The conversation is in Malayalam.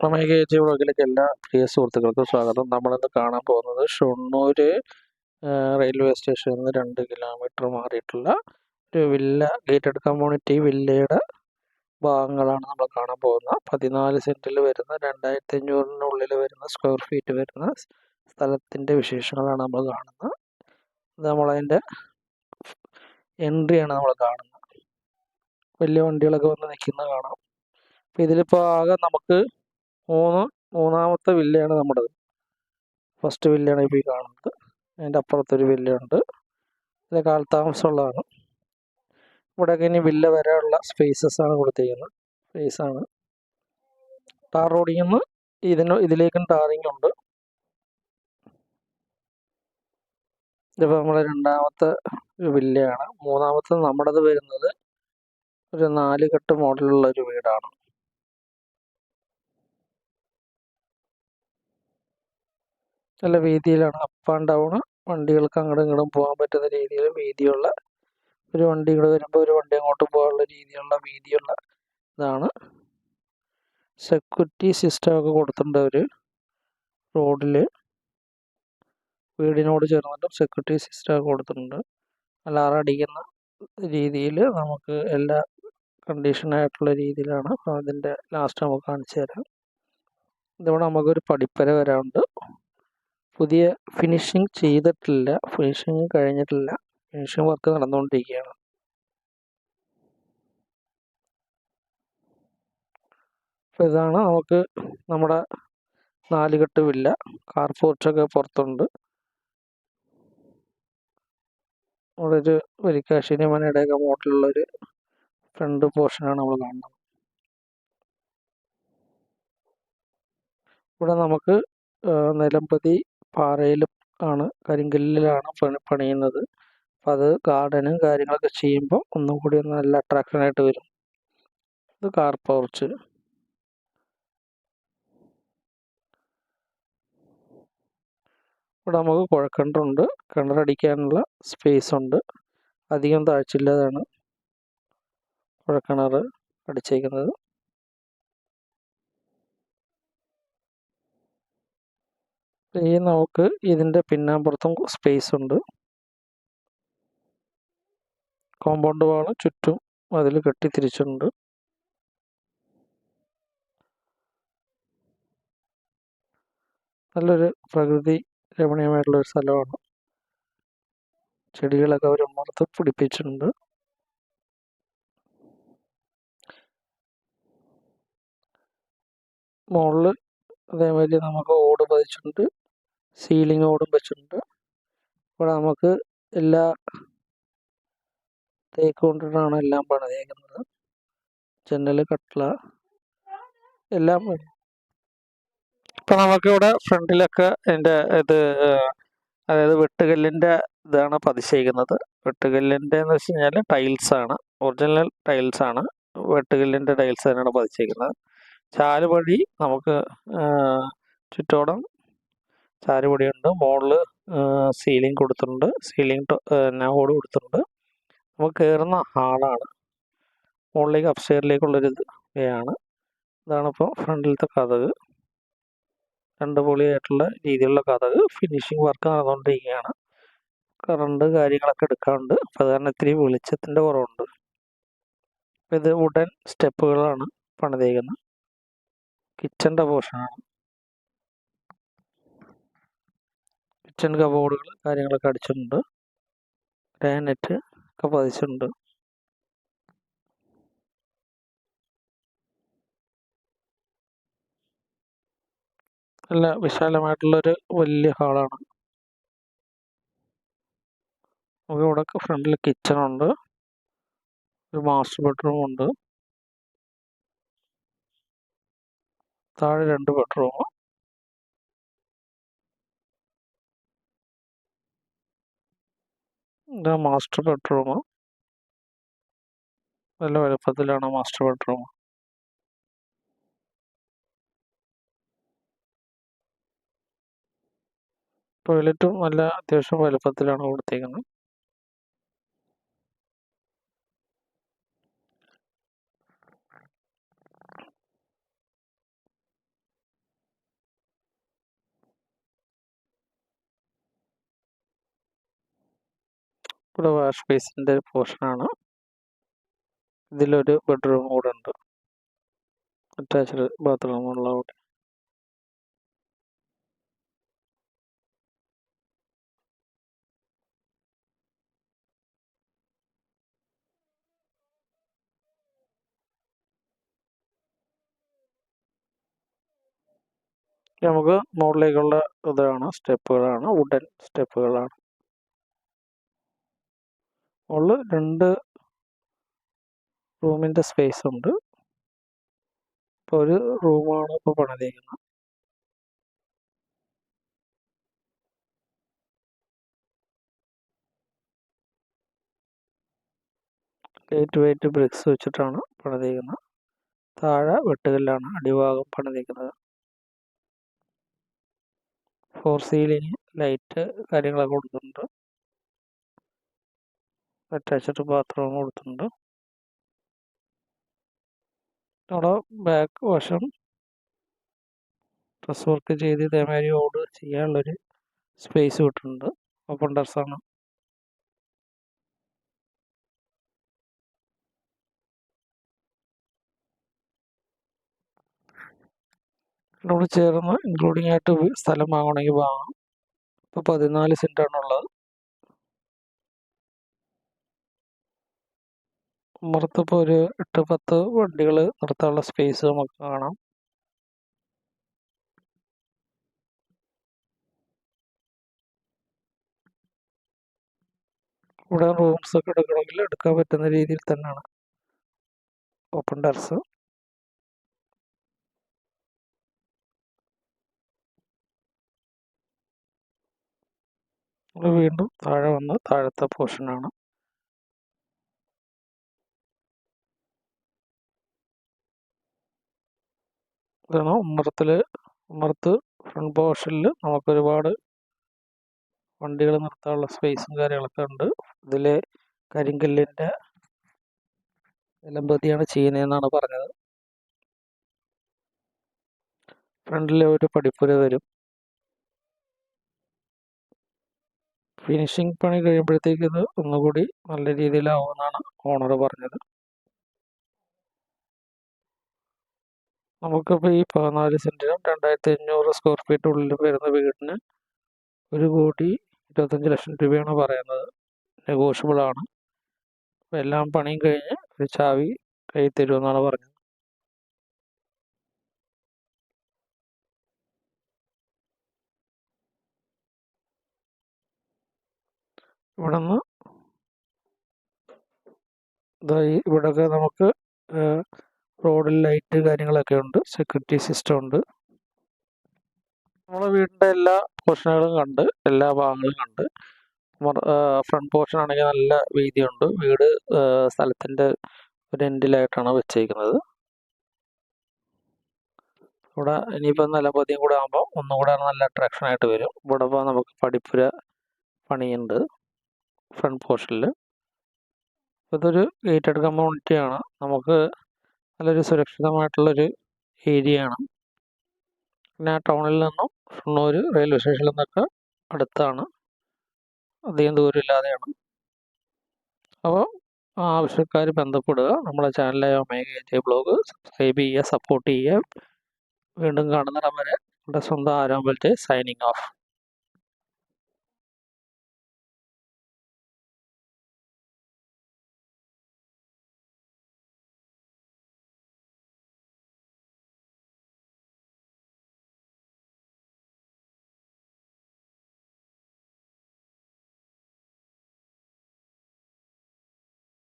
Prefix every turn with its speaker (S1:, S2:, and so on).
S1: പ്രമേയ ജി വ്ളോഗിലേക്ക് എല്ലാ പ്രിയ സുഹൃത്തുക്കൾക്കും സ്വാഗതം. നമ്മളിന്ന് കാണാൻ പോകുന്നത് ഷൊർണൂർ റെയിൽവേ സ്റ്റേഷനിൽ നിന്ന് രണ്ട് കിലോമീറ്റർ മാറിയിട്ടുള്ള ഒരു വില്ല ഗേറ്റഡ് കമ്മ്യൂണിറ്റി വില്ലയുടെ ഭാഗങ്ങളാണ് നമ്മൾ കാണാൻ പോകുന്നത്. പതിനാല് സെന്റിൽ വരുന്ന രണ്ടായിരത്തി അഞ്ഞൂറിനുള്ളിൽ വരുന്ന സ്ക്വയർ ഫീറ്റ് വരുന്ന സ്ഥലത്തിന്റെ വിശേഷങ്ങളാണ് നമ്മൾ കാണുന്നത്. ഇത് നമ്മളതിന്റെ എൻട്രിയാണ് നമ്മൾ കാണുന്നത്. വലിയ വണ്ടികളൊക്കെ വന്ന് നിൽക്കുന്നത് കാണാം. അപ്പോൾ ഇതിലിപ്പോൾ ആകെ നമുക്ക് മൂന്ന് മൂന്നാമത്തെ വില്ലയാണ് നമ്മുടേത്. ഫസ്റ്റ് വില്ലയാണ് ഇപ്പോൾ ഈ കാണുന്നത്. അതിന്റെ അപ്പുറത്തൊരു വില്ലയുണ്ട്. ഇത് കാലതാമസമുള്ളതാണ്. ഇവിടെയൊക്കെ ഇനി വില്ല വരാനുള്ള സ്പേസസ് ആണ് കൊടുത്തിരിക്കുന്നത്. സ്പേസാണ് ടാർ റോഡിൽ നിന്ന് ഇതിന് ഇതിലേക്കും ടാറിങ് ഉണ്ട്. ഇതിപ്പോൾ നമ്മുടെ രണ്ടാമത്തെ വില്ലയാണ്. മൂന്നാമത്തെ നമ്മുടേത് വരുന്നത് ഒരു നാല് കെട്ട് മോഡലുള്ള ഒരു വീടാണ്. നല്ല വീതിയിലാണ് അപ്പ് ആൻഡ് ഡൗൺ വണ്ടികൾക്ക് അങ്ങോട്ടും ഇങ്ങോട്ടും പോകാൻ പറ്റുന്ന രീതിയിൽ വീതിയുള്ള ഒരു വണ്ടി ഇങ്ങോട്ട് വരുമ്പോൾ ഒരു വണ്ടി അങ്ങോട്ട് പോകാനുള്ള രീതിയിലുള്ള വീതിയുള്ള ഇതാണ്. സെക്യൂരിറ്റി സിസ്റ്റം ഒക്കെ കൊടുത്തിട്ടുണ്ട് അവർ റോഡിൽ വീടിനോട് ചേർന്നിട്ടും സെക്യൂരിറ്റി സിസ്റ്റം ഒക്കെ കൊടുത്തിട്ടുണ്ട്. അലാറം അടിക്കുന്ന രീതിയിൽ നമുക്ക് എല്ലാ കണ്ടീഷനായിട്ടുള്ള രീതിയിലാണ് അതിന്റെ ലാസ്റ്റ് നമുക്ക് കാണിച്ചു തരാം. ഇതിവിടെ നമുക്കൊരു പടിപ്പര വരാറുണ്ട് പുതിയ ഫിനിഷിങ് ചെയ്തിട്ടില്ല ഫിനിഷിങ് കഴിഞ്ഞിട്ടില്ല. ഫിനിഷിങ് വർക്ക് നടന്നുകൊണ്ടിരിക്കുകയാണ് അപ്പോൾ ഇതാണ് നമുക്ക് നമ്മുടെ നാലുകെട്ട് വില്ല. കാർ പോർച്ചൊക്കെ പുറത്തുണ്ട്. അവിടെ ഒരു വരിക്കാശ്ശേരി മനയുടെയൊക്കെ മോട്ടിലുള്ളൊരു ഫ്രണ്ട് പോർഷനാണ് നമ്മൾ കാണുന്നത്. ഇവിടെ നമുക്ക് നിലമ്പതി പാറയിലും ആണ് കരിങ്കല്ലിലാണ് പണി പണിയുന്നത്. അപ്പം അത് ഗാർഡനും കാര്യങ്ങളൊക്കെ ചെയ്യുമ്പോൾ ഒന്നും കൂടി ഒന്ന് നല്ല അട്രാക്ഷനായിട്ട് വരും. ഇത് കാർ പോർച്ച് ഇവിടെ നമുക്ക് കുഴക്കിണറുണ്ട് കിണറടിക്കാനുള്ള സ്പേസ് ഉണ്ട്. അധികം താഴ്ചയില്ലാതാണ് കുഴക്കിണർ അടിച്ചേക്കുന്നത്. ഈ നമുക്ക് ഇതിന്റെ പിന്നാമ്പുറത്തും സ്പേസ് ഉണ്ട്. കോമ്പൗണ്ട് വാൾ ചുറ്റും അതിൽ കെട്ടിത്തിരിച്ചിട്ടുണ്ട്. നല്ലൊരു പ്രകൃതി രമണീയമായിട്ടുള്ള ഒരു സ്ഥലമാണ്. ചെടികളൊക്കെ അവർ ഉമ്മർത്ത് പിടിപ്പിച്ചിട്ടുണ്ട്. മുകളിൽ അതേമാതിരി നമുക്ക് ഓട് പതിച്ചിട്ടുണ്ട്. സീലിംഗ് ഓടും വെച്ചിട്ടുണ്ട്. ഇവിടെ നമുക്ക് എല്ലാ തേക്ക് കൊണ്ടിട്ടാണ് എല്ലാം പണിതേക്കുന്നത്. ജനൽ കട്ടില എല്ലാം ഇപ്പം നമുക്കിവിടെ ഫ്രണ്ടിലൊക്കെ എന്റെ ഇത് അതായത് വെട്ടുകല്ലിന്റെ ഇതാണ് പതിച്ചേക്കുന്നത് വെട്ടുകല്ലിന്റെ എന്ന് വെച്ച് കഴിഞ്ഞാൽ ആണ്. ഒറിജിനൽ ടൈൽസ് ആണ്. വെട്ടുകല്ലിന്റെ ടൈൽസ് തന്നെയാണ് പതിച്ചേക്കുന്നത് ചാലുപടി നമുക്ക് ചുറ്റോടം ചാരുപടിയുണ്ട് മുകളിൽ സീലിംഗ് കൊടുത്തിട്ടുണ്ട് സീലിംഗ് ഓട് കൊടുത്തിട്ടുണ്ട്. നമുക്ക് കയറുന്ന ഹാളാണ്. മുകളിലേക്ക് അപ്സ്റ്റെയറിലേക്കുള്ളൊരു ഇതാണ് ഇതാണിപ്പോൾ ഫ്രണ്ടിലത്തെ കഥക്. രണ്ട് പൊളിയായിട്ടുള്ള രീതിയിലുള്ള കഥക്. ഫിനിഷിങ് വർക്ക് നടന്നുകൊണ്ടിരിക്കുകയാണ് കറണ്ട് കാര്യങ്ങളൊക്കെ എടുക്കാറുണ്ട് അപ്പോൾ അത് കാരണം ഇത്തിരി വെളിച്ചത്തിന്റെ കുറവുണ്ട്. ഇത് വുഡൻ സ്റ്റെപ്പുകളാണ് പണിതേക്കുന്നത്. കിച്ചന്റെ പോർഷനാണ്. കിച്ചൺ കബോർഡുകൾ കാര്യങ്ങളൊക്കെ അടിച്ചിട്ടുണ്ട്. ഗ്രാനൈറ്റ് ഒക്കെ പതിച്ചിട്ടുണ്ട്. നല്ല വിശാലമായിട്ടുള്ളൊരു വലിയ ഹാളാണ്. നമുക്ക് ഇവിടെ ഫ്രണ്ടിൽ കിച്ചണുണ്ട് ഒരു മാസ്റ്റർ ബെഡ്റൂം ഉണ്ട്. താഴെ രണ്ട് ബെഡ്റൂം ഇത് മാസ്റ്റർ ബെഡ്റൂം. നല്ല വലുപ്പത്തിലാണ് മാസ്റ്റർ ബെഡ്റൂം. ടോയ്ലറ്റും നല്ല അത്യാവശ്യം വലുപ്പത്തിലാണ് കൊടുത്തേക്കുന്നത് ഇവിടെ വാഷ് ബേസിന്റെ പോർഷനാണ്. ഇതിലൊരു ബെഡ്റൂം കൂടെ ഉണ്ട്. അറ്റാച്ച്ഡ് ബാത്റൂമുള്ള കൂടെ നമുക്ക് മുകളിലേക്കുള്ള ഇതാണ് സ്റ്റെപ്പുകളാണ്. വുഡൻ സ്റ്റെപ്പുകളാണ്. മുകളിൽ രണ്ട് റൂമിന്റെ സ്പേസ് ഉണ്ട്. ഇപ്പോൾ ഒരു റൂമാണ് ഇപ്പോൾ പണിതേക്കുന്നത്. ലൈറ്റ് വെയിറ്റ് ബ്രിക്സ് വെച്ചിട്ടാണ് പണിതേക്കുന്നത്. താഴെ വെട്ടുകല്ലാണ് അടിഭാഗം പണിതേക്കുന്നത്. ഫോർ സീലിങ് ലൈറ്റ് കാര്യങ്ങളൊക്കെ കൊടുത്തിട്ടുണ്ട് അറ്റാച്ച്ഡ് ബാത്റൂം കൊടുത്തിട്ടുണ്ട്. അവിടെ ബാക്ക് വശം ഡ്രസ് വർക്ക് ചെയ്ത് ഇതേമാതിരി ഓട് ചെയ്യാനുള്ളൊരു സ്പേസ് വിട്ടിട്ടുണ്ട്. ഓപ്പൺ ഡ്രസ്സാണ് ഇതിനോട് ചേർന്ന് ഇൻക്ലൂഡിംഗ് ആയിട്ട് സ്ഥലം വാങ്ങണമെങ്കിൽ വാങ്ങാം. ഇപ്പോൾ പതിനാല് സെന്റാണുള്ളത് ഉമ്മറത്തിപ്പോൾ ഒരു എട്ട് പത്ത് വണ്ടികൾ നിർത്താനുള്ള സ്പേസ് നമുക്ക് കാണാം. ഇവിടെ റൂംസ് ഒക്കെ എടുക്കണമെങ്കിൽ എടുക്കാൻ പറ്റുന്ന രീതിയിൽ തന്നെയാണ്. ഓപ്പൺ ടെറസ് വീണ്ടും താഴെ വന്ന് താഴത്തെ പോർഷനാണ് ഇതാണ് ഉമ്മറത്തിൽ ഉമ്മറത്ത് ഫ്രണ്ട് പോർഷനിൽ നമുക്കൊരുപാട് വണ്ടികൾ നിർത്താനുള്ള സ്പേസും കാര്യങ്ങളൊക്കെ ഉണ്ട്. ഇതിൽ കരിങ്കല്ലിന്റെ നിലമ്പതിയാണ് ചെയ്യുന്നതെന്നാണ് പറഞ്ഞത്. ഫ്രണ്ടിൽ ഒരു പടിപ്പുര വരും. ഫിനിഷിംഗ് പണി കഴിയുമ്പോഴത്തേക്ക് ഇത് ഒന്നുകൂടി നല്ല രീതിയിലാവുമെന്നാണ് ഓണർ പറഞ്ഞത്. നമുക്കിപ്പോൾ ഈ പതിനാല് സെന്റിനും രണ്ടായിരത്തി അഞ്ഞൂറ് സ്ക്വയർ ഫീറ്റ് ഉള്ളിൽ വരുന്ന വീടിന് ഒരു കോടി ഇരുപത്തഞ്ച് ലക്ഷം രൂപയാണ് പറയുന്നത്. നെഗോഷ്യബിൾ ആണ്. അപ്പോൾ എല്ലാം പണിയും കഴിഞ്ഞ് ഒരു ചാവി കൈ തരുമെന്നാണ് പറഞ്ഞത്. ഇവിടെ നിന്ന് ഇവിടെ നമുക്ക് റോഡിൽ ലൈറ്റ് കാര്യങ്ങളൊക്കെ ഉണ്ട് സെക്യൂരിറ്റി സിസ്റ്റം ഉണ്ട്. നമ്മളെ വീടിന്റെ എല്ലാ പോർഷനുകളും കണ്ട് എല്ലാ ഭാഗങ്ങളും കണ്ട് ഫ്രണ്ട് പോർഷൻ ആണെങ്കിൽ നല്ല വീതിയുണ്ട്. വീട് സ്ഥലത്തിന്റെ ഒരു എൻഡിലായിട്ടാണ് വെച്ചേക്കുന്നത്. ഇവിടെ ഇനിയിപ്പോൾ നിലമ്പതിയും കൂടെ ആകുമ്പോൾ ഒന്നും കൂടെ നല്ല അട്രാക്ഷൻ ആയിട്ട് വരും. ഇവിടെ ഇപ്പോൾ നമുക്ക് പഠിപ്പുര പണിയുണ്ട് ഫ്രണ്ട് പോർഷനിൽ ഇതൊരു ഗേറ്റഡ് കമ്മ്യൂണിറ്റിയാണ് നമുക്ക് നല്ലൊരു സുരക്ഷിതമായിട്ടുള്ളൊരു ഏരിയയാണ്. പിന്നെ ആ ടൗണിൽ നിന്നും ഷണ്ണൂർ റെയിൽവേ സ്റ്റേഷനിൽ നിന്നൊക്കെ അടുത്താണ്. അധികം ദൂരമില്ലാതെയാണ്. അപ്പോൾ ആവശ്യക്കാർ ബന്ധപ്പെടുക. നമ്മുടെ ചാനലായ ഒമേഗ ജെ ബ്ലോഗ് സബ്സ്ക്രൈബ് ചെയ്യുക സപ്പോർട്ട് ചെയ്യുക. വീണ്ടും കാണുന്നിടം വരെ നമ്മുടെ സ്വന്തം ആരോഗ്യത്തെ സൈനിങ് ഓഫ്